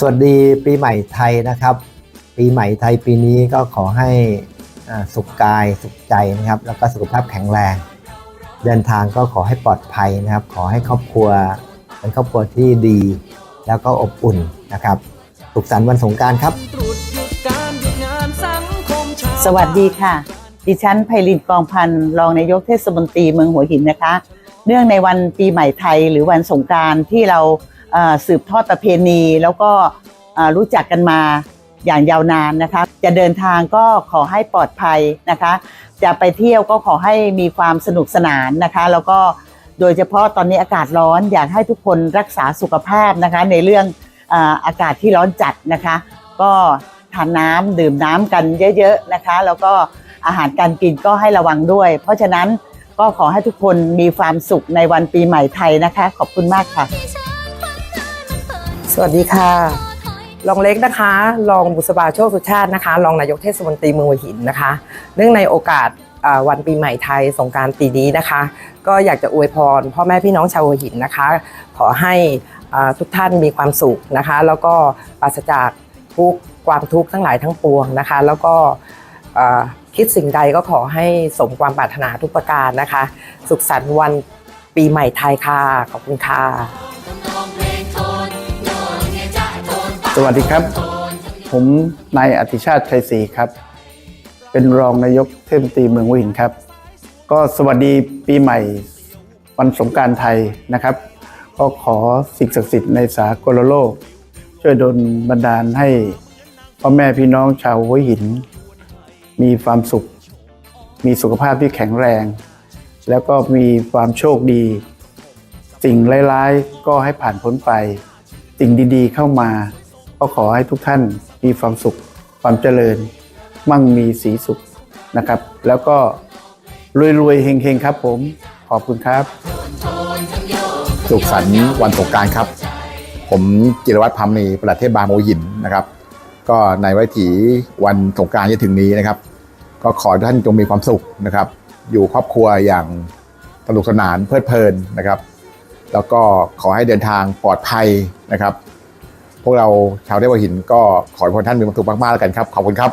สวัสดีปีใหม่ไทยนะครับ ปีใหม่ไทยปีนี้ก็ขอให้อ่าสุขกายสุขใจนะครับ แล้วก็สุขภาพแข็งแรง เดินทางก็ขอให้ปลอดภัยนะครับ ขอให้ครอบครัวเป็นครอบครัวที่ดี แล้วก็อบอุ่นนะครับสุขสันต์วันสงกรารครับตรุษหยุดการหยุดงานสังคมชาวสวัสดีค่ะ ดิฉันไพลินกองพันธ์รองนายกเทศมนตรีเมืองหัวหินนะคะ เนื่องในวันปีใหม่ไทยหรือวันสงกรานต์ที่เราเอ่อ สืบทอดประเพณี แล้วก็รู้จักกันมาอย่างยาวนานนะคะ จะเดินทางก็ขอให้ปลอดภัยนะคะ จะไปเที่ยวก็ขอให้มีความสนุกสนานนะคะ แล้วก็โดยเฉพาะตอนนี้อากาศร้อนอยากให้ทุกคนรักษาสุขภาพนะคะ ในเรื่องอากาศที่ร้อนจัดนะคะ ก็ทานน้ำดื่มน้ำกันเยอะๆนะคะ แล้วก็อาหารการกินก็ให้ระวังด้วย เพราะฉะนั้นก็ขอให้ทุกคนมีความสุขในวันปีใหม่ไทยนะคะ ขอบคุณมากค่ะ สวัสดีค่ะรองเล็กนะคะรองบุษบาโชคสุชาตินะคะรองนายกเทศมนตรีเมืองหัวหินนะคะ เนื่องในโอกาสวันปีใหม่ไทยสงการปีนี้นะคะ ก็อยากจะอวยพรพ่อแม่พี่น้องชาวหัวหินนะคะ ขอให้ทุกท่านมีความสุขนะคะ แล้วก็ปราศจากทุกความทุกข์ทั้งหลายทั้งปวงนะคะ แล้วก็คิดสิ่งใดก็ขอให้สมความปรารถนาทุกประการนะคะ สุขสันต์วันปีใหม่ไทยค่ะขอบคุณค่ะ สวัสดีครับ ผมนายอธิชาติชัยศรีครับ เป็นรองนายกเทศมนตรีเมืองหัวหินครับ ก็สวัสดีปีใหม่วันสงการไทยนะครับ ก็ขอสิ่งศักดิ์สิทธิ์ในสากลโลก ช่วยดลบันดาลให้พ่อแม่พี่น้องชาวหัวหิน มีความสุข มีสุขภาพที่แข็งแรง แล้วก็มีความโชคดี สิ่งร้ายๆ ก็ให้ผ่านพ้นไป สิ่งดีๆเข้ามา ก็ขอให้ทุกท่านมีความสุขความเจริญ มั่งมีสีสุขนะครับ แล้วก็รวยๆเฮงๆครับผมขอบคุณครับ สุขสันต์วันสงกรารครับ ผมจิรวัตรพามณีประเทศบาโมหินนะครับ ก็ในไว้ถีวันสงกรารที่ถึงนี้นะครับ ก็ขอให้ท่านจงมีความสุขนะครับ อยู่ครอบครัวอย่างสนุกสนานเพลิดเพลินนะครับ แล้วก็ขอให้เดินทางปลอดภัยนะครับ พวกเราชาวเทพหัวหินก็ขอให้พวกท่านมีความสุขมากๆแล้วกันครับ ขอบคุณครับ